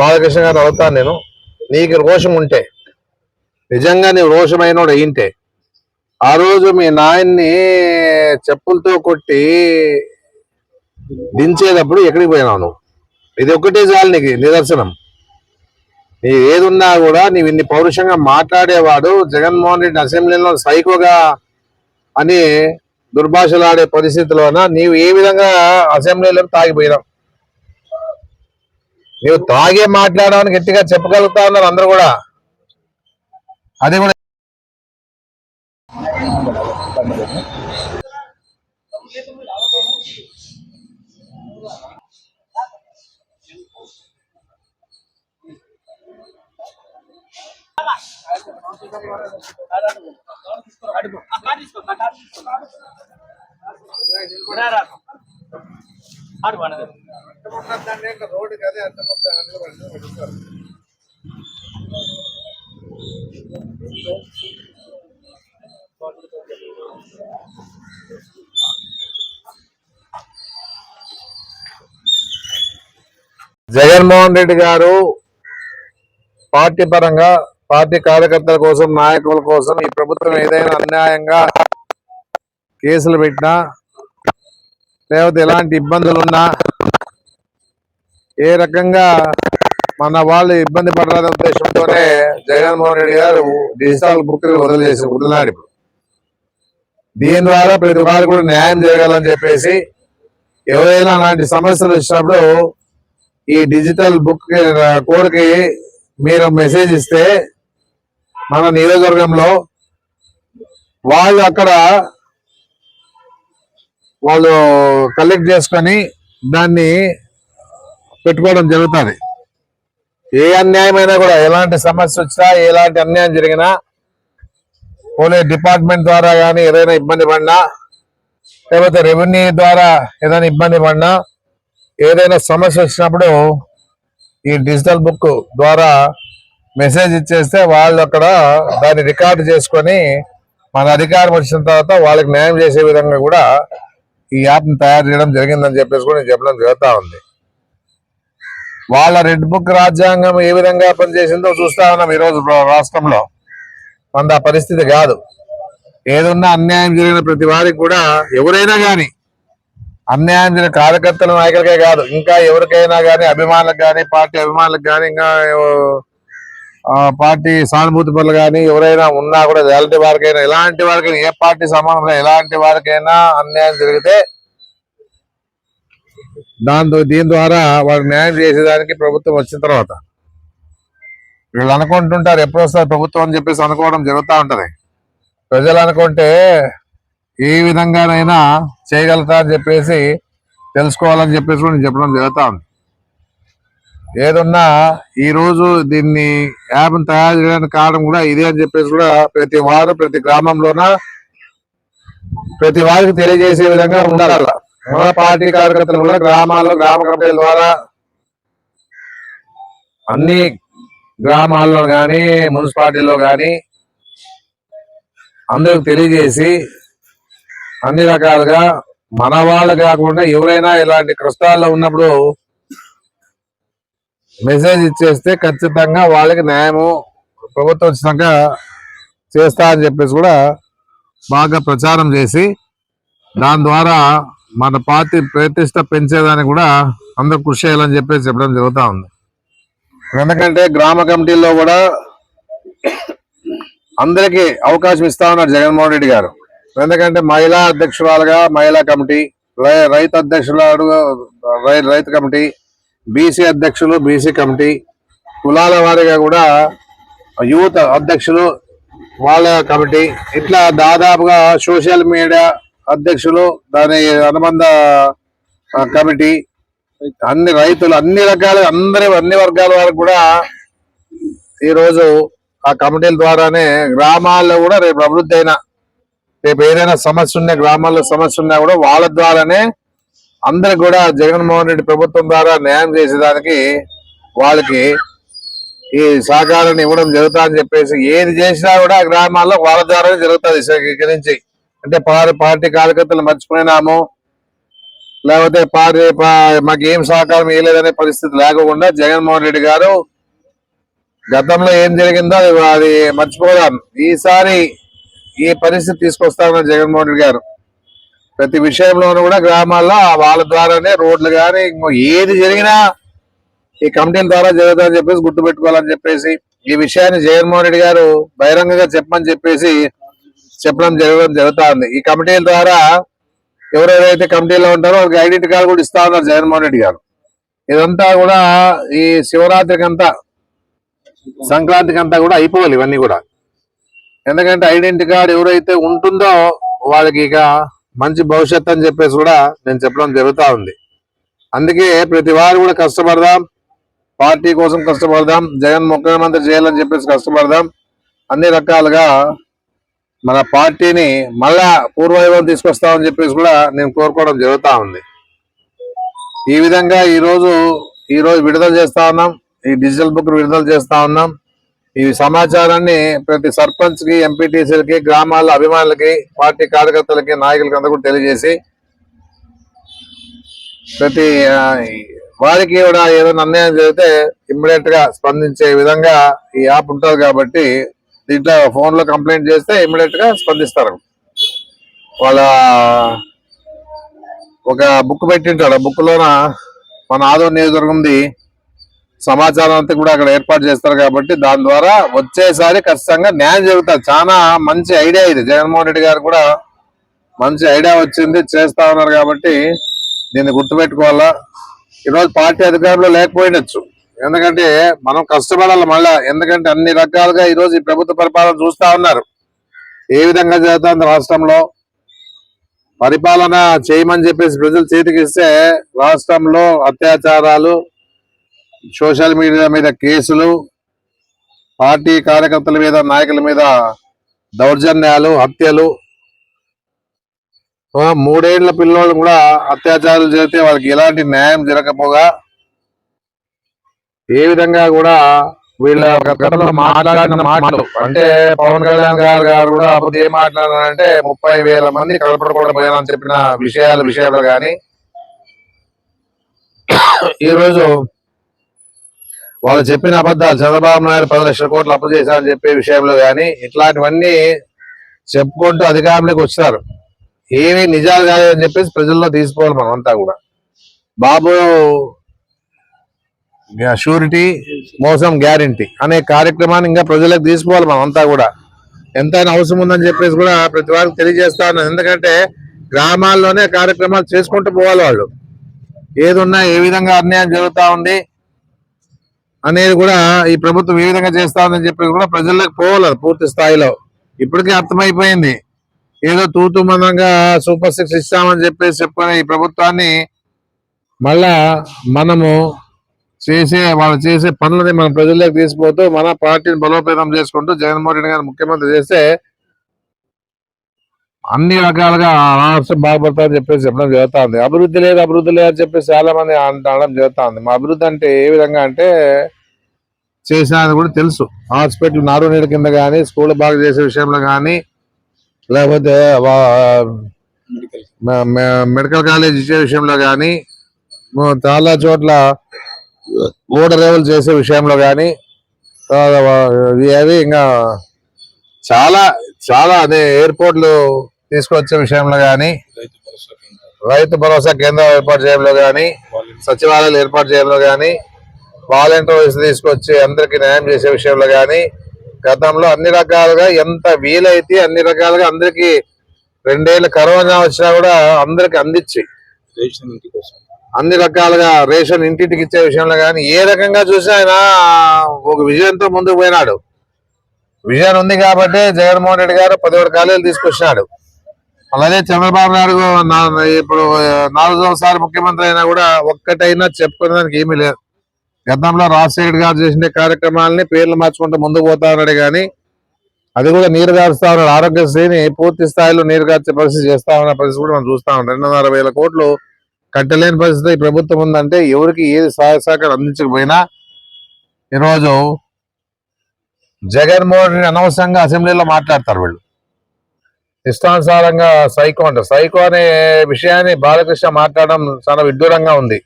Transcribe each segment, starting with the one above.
బాలకృష్ణ గారు అడుగుతాను నేను. నీకు రోషం ఉంటే నిజంగా నీవు రోషమైనోడు అయింటే ఆ రోజు మీ నాయన్ని చెప్పులతో కొట్టి దించేటప్పుడు ఎక్కడికి పోయినావు నువ్వు? ఇది ఒక్కటే చాలు నీకు నిదర్శనం. నీ ఏదున్నా కూడా నీవు ఇన్ని పౌరుషంగా మాట్లాడేవాడు జగన్మోహన్ రెడ్డి అసెంబ్లీలో సైకోగా అని దుర్భాషలాడే పరిస్థితిలోన నీవు ఏ విధంగా అసెంబ్లీలో తాగిపోయినావు? నువ్వు తాగే మాట్లాడమని గట్టిగా చెప్పగలుగుతా ఉన్నారు అందరూ కూడా. అది కూడా ఆడు మనది జగన్మోహన్ రెడ్డి గారు పార్టీ పరంగా పార్టీ కార్యకర్తల కోసం నాయకుల కోసం ఈ ప్రభుత్వం ఏదైనా అన్యాయంగా కేసులు పెట్టినా లేకపోతే ఎలాంటి ఇబ్బందులు ఉన్నా ఏ రకంగా మన వాళ్ళు ఇబ్బంది పడాలనే ఉద్దేశంతోనే జగన్మోహన్ రెడ్డి గారు డిజిటల్ బుక్ వదిలేసి వదిలినాడు ఇప్పుడు. దీని ద్వారా ప్రతి వాళ్ళు కూడా న్యాయం చేయగలని చెప్పేసి ఎవరైనా అలాంటి సమస్యలు వచ్చినప్పుడు ఈ డిజిటల్ బుక్ కోడ్కి మీరు మెసేజ్ ఇస్తే మన నియోజకవర్గంలో వాళ్ళు అక్కడ వాళ్ళు కలెక్ట్ చేసుకొని దాన్ని పెట్టుకోవడం జరుగుతుంది. ఏ అన్యాయమైనా కూడా ఎలాంటి సమస్య వచ్చినా ఎలాంటి అన్యాయం జరిగినా పోలీస్ డిపార్ట్మెంట్ ద్వారా కానీ ఏదైనా ఇబ్బంది పడినా లేకపోతే రెవెన్యూ ద్వారా ఏదైనా ఇబ్బంది పడినా ఏదైనా సమస్య వచ్చినప్పుడు ఈ డిజిటల్ బుక్ ద్వారా మెసేజ్ ఇచ్చేస్తే వాళ్ళు అక్కడ దాన్ని రికార్డు చేసుకొని మన అధికారం వచ్చిన తర్వాత వాళ్ళకి న్యాయం చేసే విధంగా కూడా ఈ యాప్ను తయారు చేయడం జరిగిందని చెప్పేసి కూడా నేను చెప్పడం జరుగుతూ ఉంది. వాళ్ళ రెడ్ బుక్ రాజ్యాంగం ఏ విధంగా పనిచేసిందో చూస్తా ఉన్నాం ఈరోజు రాష్ట్రంలో. మన ఆ పరిస్థితి కాదు. ఏదన్నా అన్యాయం జరిగిన ప్రతి వారికి కూడా ఎవరైనా కానీ అన్యాయం జరిగిన కార్యకర్తల నాయకులకే కాదు ఇంకా ఎవరికైనా కానీ అభిమానులకు కానీ పార్టీ అభిమానులకు కానీ ఇంకా పార్టీ సానుభూతి పనులు కానీ ఎవరైనా ఉన్నా కూడా ఎలాంటి వారికైనా ఎలాంటి వారికైనా ఏ పార్టీ సంబంధం ఎలాంటి వారికైనా అన్యాయం జరిగితే దాంతో దీని ద్వారా వారికి న్యాయం చేసేదానికి ప్రభుత్వం వచ్చిన తర్వాత. వీళ్ళు అనుకుంటుంటారు ఎప్పుడు వస్తారు ప్రభుత్వం అని చెప్పేసి అనుకోవడం జరుగుతూ ఉంటుంది. ప్రజలు అనుకుంటే ఏ విధంగానైనా చేయగలుగుతా అని చెప్పేసి తెలుసుకోవాలని చెప్పేసి కూడా నేను చెప్పడం జరుగుతూ ఉంది. ఏదన్నా ఈ రోజు దీన్ని యాప్ను తయారు చేయడానికి కారణం కూడా ఇదే అని చెప్పేసి కూడా ప్రతి వారు ప్రతి గ్రామంలోన ప్రతి వారికి తెలియజేసే విధంగా ఉండాలి. మన పార్టీ కార్యకర్తలు కూడా గ్రామాల్లో గ్రామ కమిటీల ద్వారా అన్ని గ్రామాల్లో కానీ మున్సిపాలిటీలో కానీ అందరికి తెలియజేసి అన్ని రకాలుగా మన వాళ్ళు కాకుండా ఎవరైనా ఇలాంటి కష్టాల్లో ఉన్నప్పుడు మెసేజ్ ఇచ్చేస్తే ఖచ్చితంగా వాళ్ళకి న్యాయము ప్రభుత్వం వచ్చినాక చేస్తా అని చెప్పేసి కూడా బాగా ప్రచారం చేసి దాని ద్వారా మన పార్టీ ప్రతిష్ట పెంచేదానికి కూడా అందరూ కృషి చేయాలని చెప్పేసి చెప్పడం జరుగుతూ ఉంది. ఎందుకంటే గ్రామ కమిటీల్లో కూడా అందరికీ అవకాశం ఇస్తా ఉన్నారు జగన్మోహన్ రెడ్డి గారు. ఎందుకంటే మహిళా అధ్యక్షురాలుగా మహిళా కమిటీ రై- రైతు అధ్యక్షురాలు రై- రైతు కమిటీ బీసీ అధ్యక్షులు బీసీ కమిటీ కులాల వారిగా కూడా యూత్ అధ్యక్షులు వాళ్ళ కమిటీ. ఇట్లా దాదాపుగా సోషల్ మీడియా అధ్యక్షులు దాని అనుబంధ కమిటీ అన్ని రైతులు అన్ని రకాల అందరి అన్ని వర్గాల వారికి కూడా ఈరోజు ఆ కమిటీల ద్వారానే గ్రామాల్లో కూడా రేపు అభివృద్ధి అయినా రేపు ఏదైనా సమస్య ఉన్నా గ్రామాల్లో సమస్య ఉన్నా కూడా వాళ్ళ ద్వారానే అందరు కూడా జగన్మోహన్ రెడ్డి ప్రభుత్వం ద్వారా న్యాయం చేసేదానికి వాళ్ళకి ఈ సహకారాన్ని ఇవ్వడం జరుగుతా అని చెప్పేసి ఏది చేసినా కూడా గ్రామాల్లో వాళ్ళ ద్వారానే జరుగుతుంది ఇక్కడి నుంచి. అంటే పార్టీ కార్యకర్తలు మర్చిపోయినాము. లేకపోతే పార్టీ మాకు ఏం సహకారం ఇవ్వలేదనే పరిస్థితి లేకుండా జగన్మోహన్ రెడ్డి గారు గతంలో ఏం జరిగిందో అది అది మర్చిపోదాం. ఈసారి ఈ పరిస్థితి తీసుకొస్తామని జగన్మోహన్ రెడ్డి గారు. ప్రతి విషయంలోనూ కూడా గ్రామాల్లో వాళ్ళ ద్వారానే రోడ్లు కానీ ఏది జరిగినా ఈ కమిటీల ద్వారా జరుగుతుందని చెప్పేసి గుర్తు పెట్టుకోవాలని చెప్పేసి ఈ విషయాన్ని జగన్మోహన్ రెడ్డి గారు బహిరంగంగా చెప్పమని చెప్పేసి చెప్పడం జరగడం జరుగుతా ఉంది ఈ కమిటీల ద్వారా ఎవరెవరైతే కమిటీలో ఉంటారో వాళ్ళకి ఐడెంటి కార్డు కూడా ఇస్తా ఉన్నారు జగన్మోహన్ రెడ్డి గారు. ఇదంతా కూడా ఈ శివరాత్రికి అంతా సంక్రాంతికి అంతా కూడా అయిపోవాలి ఇవన్నీ కూడా. ఎందుకంటే ఐడెంటి కార్డు ఎవరైతే ఉంటుందో వాళ్ళకి ఇక మంచి భవిష్యత్తు అని చెప్పేసి కూడా నేను చెప్పడం జరుగుతూ ఉంది. అందుకే ప్రతి వారు కూడా కష్టపడదాం. పార్టీ కోసం కష్టపడదాం. జగన్ ముఖ్యమంత్రి చేయాలని చెప్పేసి కష్టపడదాం. అన్ని రకాలుగా మన పార్టీని మళ్ళా పూర్వవైభవం తీసుకొస్తామని చెప్పేసి కూడా నేను కోరుకోవడం జరుగుతూ ఉంది. ఈ విధంగా ఈరోజు ఈరోజు విడుదల చేస్తా ఉన్నాం. ఈ డిజిటల్ బుక్ విడుదల చేస్తా ఉన్నాం. ఈ సమాచారాన్ని ప్రతి సర్పంచ్కి ఎంపీటీసీలకి గ్రామాల అభిమానులకి పార్టీ కార్యకర్తలకి నాయకులకి అందరూ కూడా తెలియజేసి ప్రతి వారికి కూడా ఏదైనా అన్యాయం జరిగితే ఇమ్మీడియట్గా స్పందించే విధంగా ఈ యాప్ ఉంటుంది కాబట్టి దీంట్లో ఫోన్లో కంప్లైంట్ చేస్తే ఇమ్మీడియట్గా స్పందిస్తారు. వాళ్ళ ఒక బుక్ పెట్టింటాడు. ఆ బుక్ లోన మన ఆదోర్ నియోజకవర్గంది సమాచారం అంతా కూడా అక్కడ ఏర్పాటు చేస్తారు కాబట్టి దాని ద్వారా వచ్చేసారి ఖచ్చితంగా న్యాయం జరుగుతుంది. చాలా మంచి ఐడియా ఇది. జగన్మోహన్ రెడ్డి గారు కూడా మంచి ఐడియా వచ్చింది చేస్తా ఉన్నారు కాబట్టి దీన్ని గుర్తుపెట్టుకోవాలా? ఈరోజు పార్టీ అధికారంలో లేకపోయినచ్చు. ఎందుకంటే మనం కష్టపడాలి మళ్ళా. ఎందుకంటే అన్ని రకాలుగా ఈ రోజు ఈ ప్రభుత్వ పరిపాలన చూస్తా ఉన్నారు. ఏ విధంగా జరుగుతుంది రాష్ట్రంలో? పరిపాలన చేయమని చెప్పేసి ప్రజలు చేతికిస్తే రాష్ట్రంలో అత్యాచారాలు సోషల్ మీడియా మీద కేసులు పార్టీ కార్యకర్తల మీద నాయకుల మీద దౌర్జన్యాలు హత్యలు. మూడేళ్ళ పిల్లోళ్ళు కూడా అత్యాచారాలు జరిగితే వాళ్ళకి ఎలాంటి న్యాయం జరగకపోగా ఏ విధంగా కూడా వీళ్ళ గతంలో మాట్లాడిన మాటలు అంటే పవన్ కళ్యాణ్ గారు గారు కూడా అప్పుడు ఏం మాట్లాడారంటే ముప్పై వేల మంది కలపడకూడదు చెప్పిన విషయాల విషయాలు కానీ ఈ రోజు వాళ్ళు చెప్పిన అబద్ధాలు చంద్రబాబు నాయుడు పది లక్షల కోట్లు అప్పు చేశారని చెప్పే విషయంలో కానీ ఇట్లాంటివన్నీ చెప్పుకుంటూ అధికారంలోకి వచ్చినారు. ఏవి నిజాలు కాదని చెప్పేసి ప్రజల్లో తీసుకోవాలి మనం అంతా కూడా. బాబు షూరిటీ మోసం గ్యారంటీ అనే కార్యక్రమాన్ని ఇంకా ప్రజలకు తీసుకోవాలి మనం అంతా కూడా. ఎంతైనా అవసరం ఉందని చెప్పేసి కూడా ప్రతి వారికి తెలియజేస్తా ఉన్నాను. ఎందుకంటే గ్రామాల్లోనే కార్యక్రమాలు చేసుకుంటూ పోవాలి వాళ్ళు. ఏది ఉన్నా ఏ విధంగా అన్యాయం జరుగుతూ ఉంది అనేది కూడా ఈ ప్రభుత్వం ఏ విధంగా చేస్తామని చెప్పి కూడా ప్రజల్లోకి పోవాలి పూర్తి స్థాయిలో. ఇప్పటికే అర్థమైపోయింది. ఏదో తూతు మందంగా సూపర్ సిక్స్ ఇస్తామని చెప్పేసి చెప్పుకునే ఈ ప్రభుత్వాన్ని మళ్ళా మనము చేసే వాళ్ళు చేసే పనులని మన ప్రజల్లోకి తీసుకుపోతూ మన పార్టీని బలోపేతం చేసుకుంటూ జగన్మోహన్ రెడ్డి గారు ముఖ్యమంత్రి చేస్తే అన్ని రకాలుగా రాష్ట్రం బాగుపడతామని చెప్పేసి చెప్పడం జరుగుతా ఉంది అభివృద్ధి లేదు అభివృద్ధి లేదు అని చెప్పేసి చాలా మంది అనడం జరుగుతా ఉంది మా అభివృద్ధి అంటే ఏ విధంగా అంటే చేసినది కూడా తెలుసు. హాస్పిటల్ నారు నీళ్ళ కింద కానీ స్కూల్ బాగా చేసే విషయంలో కానీ లేకపోతే మెడికల్ కాలేజ్ ఇచ్చే విషయంలో కానీ చాలా చోట్ల ఓడరేవులు చేసే విషయంలో కానీ అవి ఇంకా చాలా చాలా అదే ఎయిర్పోర్ట్లు తీసుకొచ్చే విషయంలో కానీ రైతు భరోసా కేంద్రం ఏర్పాటు చేయడంలో కానీ సచివాలయాలు ఏర్పాటు చేయడంలో కానీ వాలంటీర్స్ తీసుకొచ్చి అందరికి న్యాయం చేసే విషయంలో కానీ గతంలో అన్ని రకాలుగా ఎంత వీలైతే అన్ని రకాలుగా అందరికి రెండేళ్ళు కరోనా వచ్చినా కూడా అందరికి అందించి అన్ని రకాలుగా రేషన్ ఇంటింటికి ఇచ్చే విషయంలో కానీ ఏ రకంగా చూసినా ఆయన ఒక విజయంతో ముందుకు పోయినాడు. విజయం ఉంది కాబట్టి జగన్మోహన్ రెడ్డి గారు పదిహేడు కాలేజీలు తీసుకొచ్చినాడు. అలాగే చంద్రబాబు నాయుడు ఇప్పుడు నాలుగు ముఖ్యమంత్రి అయినా కూడా ఒక్కటైనా చెప్పుకునేదానికి ఏమీ లేదు. గతంలో రాజశేఖర్ గారు చేసిన కార్యక్రమాలని పేర్లు మార్చుకుంటూ ముందుకు పోతా ఉన్నాడు కానీ అది కూడా నీరు గారుస్తా ఉన్నాడు. ఆరోగ్యశ్రీని పూర్తి స్థాయిలో నీరు గార్చే పరిస్థితి చేస్తా ఉన్న పరిస్థితి కూడా మనం చూస్తా ఉన్నాం. రెండున్నర వేల కోట్లు కట్టలేని పరిస్థితి ఈ ప్రభుత్వం ఉందంటే ఎవరికి ఏది సహాయ సహకారం అందించకపోయినా ఈరోజు జగన్మోహన్ రెడ్డి అనవసరంగా అసెంబ్లీలో మాట్లాడతారు వీళ్ళు. ఇష్టానుసారంగా సైకో అంట సైకో అనే విషయాన్ని బాలకృష్ణ మాట్లాడడం చాలా విడ్డూరంగా ఉంది.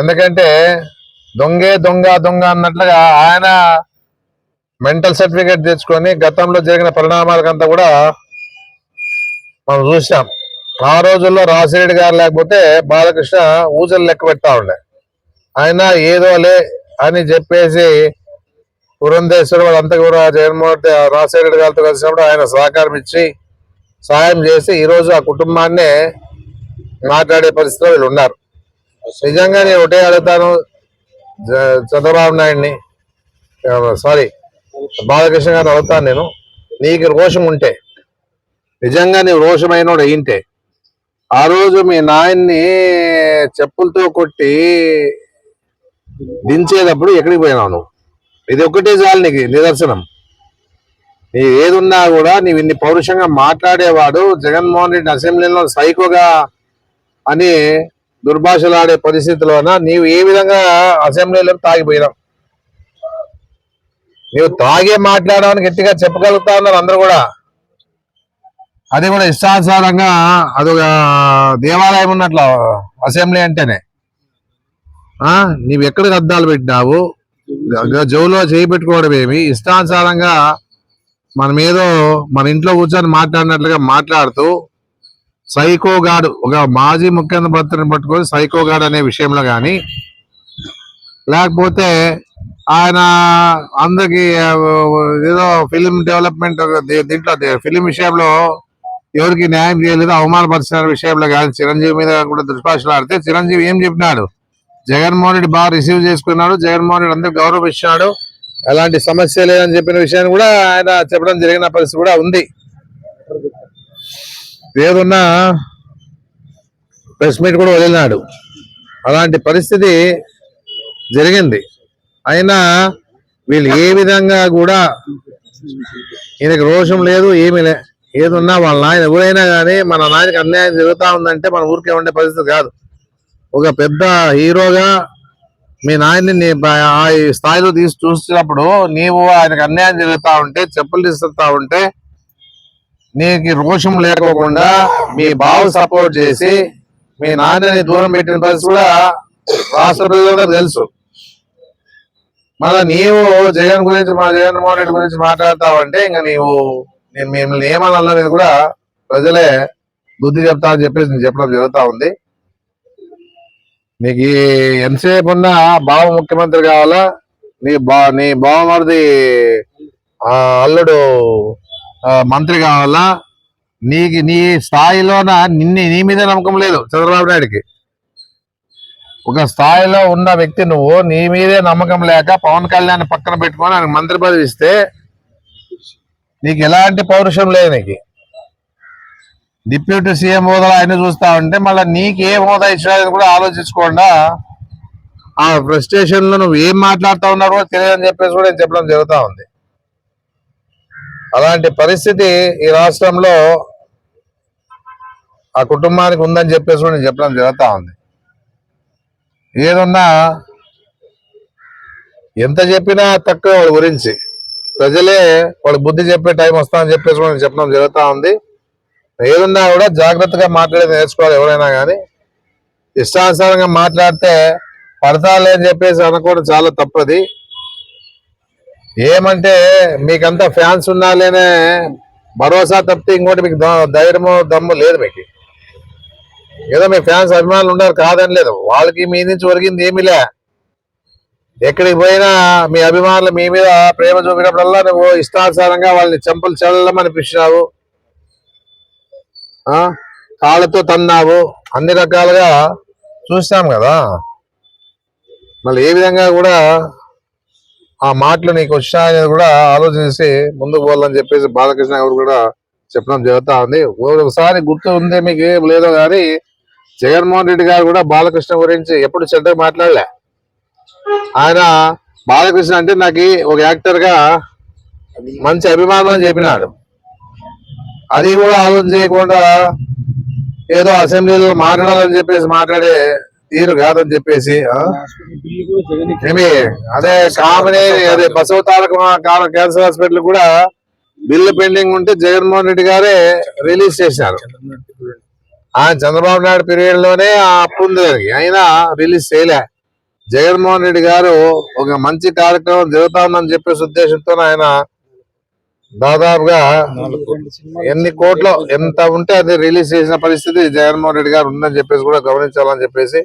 ఎందుకంటే దొంగే దొంగ దొంగ అన్నట్లుగా ఆయన మెంటల్ సర్టిఫికేట్ తెచ్చుకొని గతంలో జరిగిన పరిణామాలకంతా కూడా మనం చూసాం. ఆ రోజుల్లో రాసిరెడ్డి గారు లేకపోతే బాలకృష్ణ ఊజలు లెక్క పెడతా ఉండే ఆయన ఏదోలే అని చెప్పేసి పురంధేశ్వరు వాళ్ళంతా కూడా జగన్మోహన్ రెడ్డి గారితో కలిసినప్పుడు ఆయన సహకారం ఇచ్చి సహాయం చేసి ఈరోజు ఆ కుటుంబాన్నే మాట్లాడే పరిస్థితిలో వీళ్ళు ఉన్నారు. నిజంగా నేను ఒకటే అడుగుతాను చంద్రబాబు నాయుడిని సారీ బాలకృష్ణ గారిని అడుగుతాను నేను. నీకు రోషం ఉంటే నిజంగా నీవు రోషమైనోడు అయింటే ఆ రోజు మీ నాయన్ని చెప్పులతో కొట్టి దించేటప్పుడు ఎక్కడికి పోయినావు నువ్వు? ఇది ఒకటే చాలు నీకు నిదర్శనం. నీ ఏదున్నా కూడా నీవు ఇన్ని పౌరుషంగా మాట్లాడేవాడు జగన్మోహన్ రెడ్డి అసెంబ్లీలో సైకోగా అని దుర్భాషలాడే పరిస్థితిలోన నీవు ఏ విధంగా అసెంబ్లీలో తాగిపోయినావు? నీవు తాగే మాట్లాడమని గట్టిగా చెప్పగలుగుతా ఉన్నారు అందరూ కూడా. అది కూడా ఇష్టానుసారంగా అదొక దేవాలయం ఉన్నట్లు అసెంబ్లీ అంటేనే. నీవు ఎక్కడికి అద్దాలు పెట్టినావు? జోలో చేయిపెట్టుకోవడం ఏమి ఇష్టానుసారంగా మనం ఏదో మన ఇంట్లో కూర్చొని మాట్లాడినట్లుగా మాట్లాడుతూ సైకోగాడు ఒక మాజీ ముఖ్యమంత్రిని పట్టుకొని సైకోగాడు అనే విషయంలో కానీ లేకపోతే ఆయన అందరికి ఏదో ఫిలిం డెవలప్మెంట్ దీంట్లో ఫిలిం విషయంలో ఎవరికి న్యాయం చేయలేదు అవమానపరిచిన విషయంలో కానీ చిరంజీవి మీద కూడా దుష్పాషలు ఆడితే చిరంజీవి ఏం చెప్పినాడు? జగన్మోహన్ రెడ్డి బాగా రిసీవ్ చేసుకున్నాడు. జగన్మోహన్ రెడ్డి అందరికి గౌరవం ఇచ్చాడు ఎలాంటి సమస్య లేదని చెప్పిన విషయాన్ని కూడా ఆయన చెప్పడం జరిగిన పరిస్థితి కూడా ఉంది. ఏదున్నా ప్రెస్ మీట్ కూడా వదిలినాడు. అలాంటి పరిస్థితి జరిగింది. అయినా వీళ్ళు ఏ విధంగా కూడా ఈయనకి రోషం లేదు ఏమీ లే ఏదున్నా వాళ్ళ నాయన ఎవరైనా కానీ మన నాయనకి అన్యాయం జరుగుతూ ఉందంటే మన ఊరికే ఉండే పరిస్థితి కాదు. ఒక పెద్ద హీరోగా మీ నాయన్ని నీ ఆ స్థాయిలో తీసి చూసినప్పుడు నీవు ఆయనకు అన్యాయం జరుగుతూ ఉంటే చెప్పులు తీస్తుతా ఉంటే నీకు రోషం లేకోకుండా మీ బావ సపోర్ట్ చేసి మీ నాన్నని దూరం పెట్టిన పరిస్థితి కూడా రాష్ట్ర ప్రజలకు తెలుసు. మళ్ళా నీవు జగన్ గురించి మా జగన్మోహన్ రెడ్డి గురించి మాట్లాడతావంటే ఇంకా నీవు నేను మిమ్మల్ని ఏమనాలనేది కూడా ప్రజలే బుద్ధి చెప్తా అని చెప్పేసి నేను చెప్పడం జరుగుతా ఉంది. నీకు ఎంతసేపు ఉన్నా బావ ముఖ్యమంత్రి కావాలా? నీ బా నీ బావమరిది అల్లుడు మంత్రి కావాలా? నీకు నీ స్థాయిలోన నిన్ను నీ మీద నమ్మకం లేదు చంద్రబాబు నాయుడికి. ఒక స్థాయిలో ఉన్న వ్యక్తి నువ్వు నీ మీదే నమ్మకం లేక పవన్ కళ్యాణ్ పక్కన పెట్టుకొని ఆయనకు మంత్రి పదవి ఇస్తే నీకు ఎలాంటి పౌరుషం లేదు నీకు. డిప్యూటీ సీఎం హోదా ఆయన చూస్తా ఉంటే మళ్ళీ నీకు ఏ హోదా ఇచ్చినది కూడా ఆలోచించకుండా? ఆ ఫ్రస్ట్రేషన్లో నువ్వు ఏం మాట్లాడుతూ ఉన్నారో కూడా తెలియదని చెప్పేసి కూడా నేను చెప్పడం జరుగుతూ ఉంది. అలాంటి పరిస్థితి ఈ రాష్ట్రంలో ఆ కుటుంబానికి ఉందని చెప్పేసి కూడా నేను చెప్పడం జరుగుతూ ఉంది. ఏదన్నా ఎంత చెప్పినా తక్కువ వాళ్ళ గురించి. ప్రజలే వాడి బుద్ధి చెప్పే టైం వస్తామని చెప్పేసి కూడా నేను చెప్పడం జరుగుతూ ఉంది. ఏదున్నా కూడా జాగ్రత్తగా మాట్లాడేది నేర్చుకోవాలి ఎవరైనా కానీ. ఇష్టానుసారంగా మాట్లాడితే పడతాలే అని చెప్పేసి అనుకోవడం చాలా తప్పది. ఏమంటే మీకంతా ఫ్యాన్స్ ఉండాలనే భరోసా తప్పితే ఇంకోటి మీకు ద- ధైర్యము దమ్ము లేదు మీకు. ఏదో మీ ఫ్యాన్స్ అభిమానులు ఉన్నారు కాదని లేదు. వాళ్ళకి మీ నుంచి ఒరిగింది ఏమీలే ఎక్కడికి పోయినా మీ అభిమానులు మీ మీద ప్రేమ చూపినప్పుడల్లా నువ్వు ఇష్టానుసారంగా వాళ్ళని చెంపలు చెల్లమనిపించినావు. ఆ కాళ్ళతో తన్నావు. అన్ని రకాలుగా చూసాం కదా. మళ్ళీ ఏ విధంగా కూడా ఆ మాటలు నీకు వచ్చాయనేది కూడా ఆలోచించి ముందుకు పోవాలని చెప్పేసి బాలకృష్ణ గారు కూడా చెప్పడం జరుగుతూ ఉంది. ఒకసారి గుర్తు ఉందే మీకు ఏం లేదో కానీ జగన్మోహన్ రెడ్డి గారు కూడా బాలకృష్ణ గురించి ఎప్పుడు చెడ్డగా మాట్లాడలే. ఆయన బాలకృష్ణ అంటే నాకు ఒక యాక్టర్గా మంచి అభిమానం చెప్పినాడు. అది కూడా ఆలోచన చేయకుండా ఏదో అసెంబ్లీలో మాట్లాడాలని చెప్పేసి మాట్లాడే తీరు కాదని చెప్పేసి ఏమి అదే కామనే అదే బసవ తారక క్యాన్సర్ హాస్పిటల్ కూడా బిల్లు పెండింగ్ ఉంటే జగన్మోహన్ రెడ్డి గారే రిలీజ్ చేశారు. ఆ చంద్రబాబు నాయుడు పీరియడ్లోనే ఆ అప్పు ఉంది అయినా రిలీజ్ చేయలే. జగన్మోహన్ రెడ్డి గారు ఒక మంచి కార్యక్రమం జరుగుతా ఉందని చెప్పేసి ఉద్దేశంతో ఆయన దాదాపుగా ఎన్ని కోట్లు ఎంత ఉంటే అది రిలీజ్ చేసిన పరిస్థితి జగన్మోహన్ రెడ్డి గారు ఉందని చెప్పేసి కూడా గమనించాలని చెప్పేసి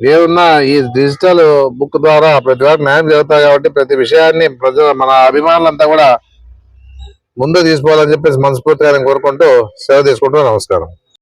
ఏమున్నా ఈ డిజిటల్ బుక్ ద్వారా ప్రతి వారికి న్యాయం జరుగుతాయి కాబట్టి ప్రతి విషయాన్ని ప్రజలు మన అభిమానులంతా కూడా ముందు తీసుకోవాలని చెప్పేసి మనస్ఫూర్తిగా కోరుకుంటూ సేవ తీసుకుంటూ నమస్కారం.